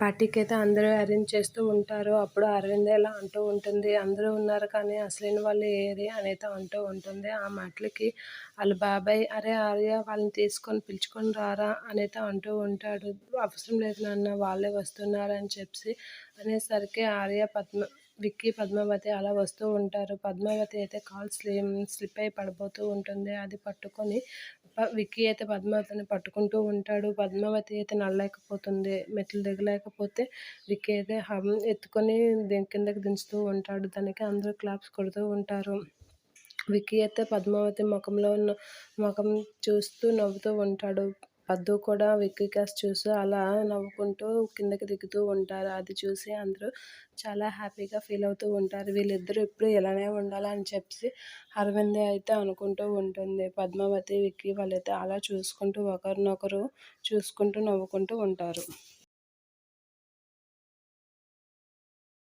పార్టీకి అయితే అందరూ అరేంజ్ చేస్తూ ఉంటారు. అప్పుడు అరవింద ఇలా అంటూ ఉంటుంది అందరూ ఉన్నారు కానీ అసలైన వాళ్ళు ఏది అని అయితే అంటూ ఉంటుంది. ఆ మాటలకి వాళ్ళ బాబాయ్ అరే ఆర్య వాళ్ళని తీసుకొని పిలుచుకొని రారా అని అయితే అంటూ ఉంటాడు. అవసరం లేదు నాన్న వాళ్ళే వస్తున్నారు అని చెప్పి అనేసరికి ఆర్య పద్మ విక్కీ పద్మావతి అలా వస్తూ ఉంటారు. పద్మావతి అయితే కాల్ స్లిమ్ స్లిప్ అయి పడిపోతూ ఉంటుంది. అది పట్టుకొని విక్కీ అయితే పద్మావతిని పట్టుకుంటూ ఉంటాడు. పద్మావతి అయితే నడలేకపోతుంది. మెట్లు దిగలేకపోతే విక్కీ అయితే హమ్ ఎత్తుకొని కిందకి దించుతూ ఉంటాడు. దానికి అందరూ క్లాప్స్ కొడుతూ ఉంటారు. విక్కీ అయితే పద్మావతి ముఖంలో ఉన్న ముఖం చూస్తూ నవ్వుతూ ఉంటాడు. పద్దు కూడా విక్కీకాస్ చూసి అలా నవ్వుకుంటూ కిందకి దిగుతూ ఉంటారు. అది చూసి అందరూ చాలా హ్యాపీగా ఫీల్ అవుతూ ఉంటారు. వీళ్ళిద్దరూ ఎప్పుడు ఇలానే ఉండాలని చెప్పి అరవింద అయితే అనుకుంటూ ఉంటుంది. పద్మావతి విక్కీ వాళ్ళైతే అలా చూసుకుంటూ ఒకరినొకరు చూసుకుంటూ నవ్వుకుంటూ ఉంటారు.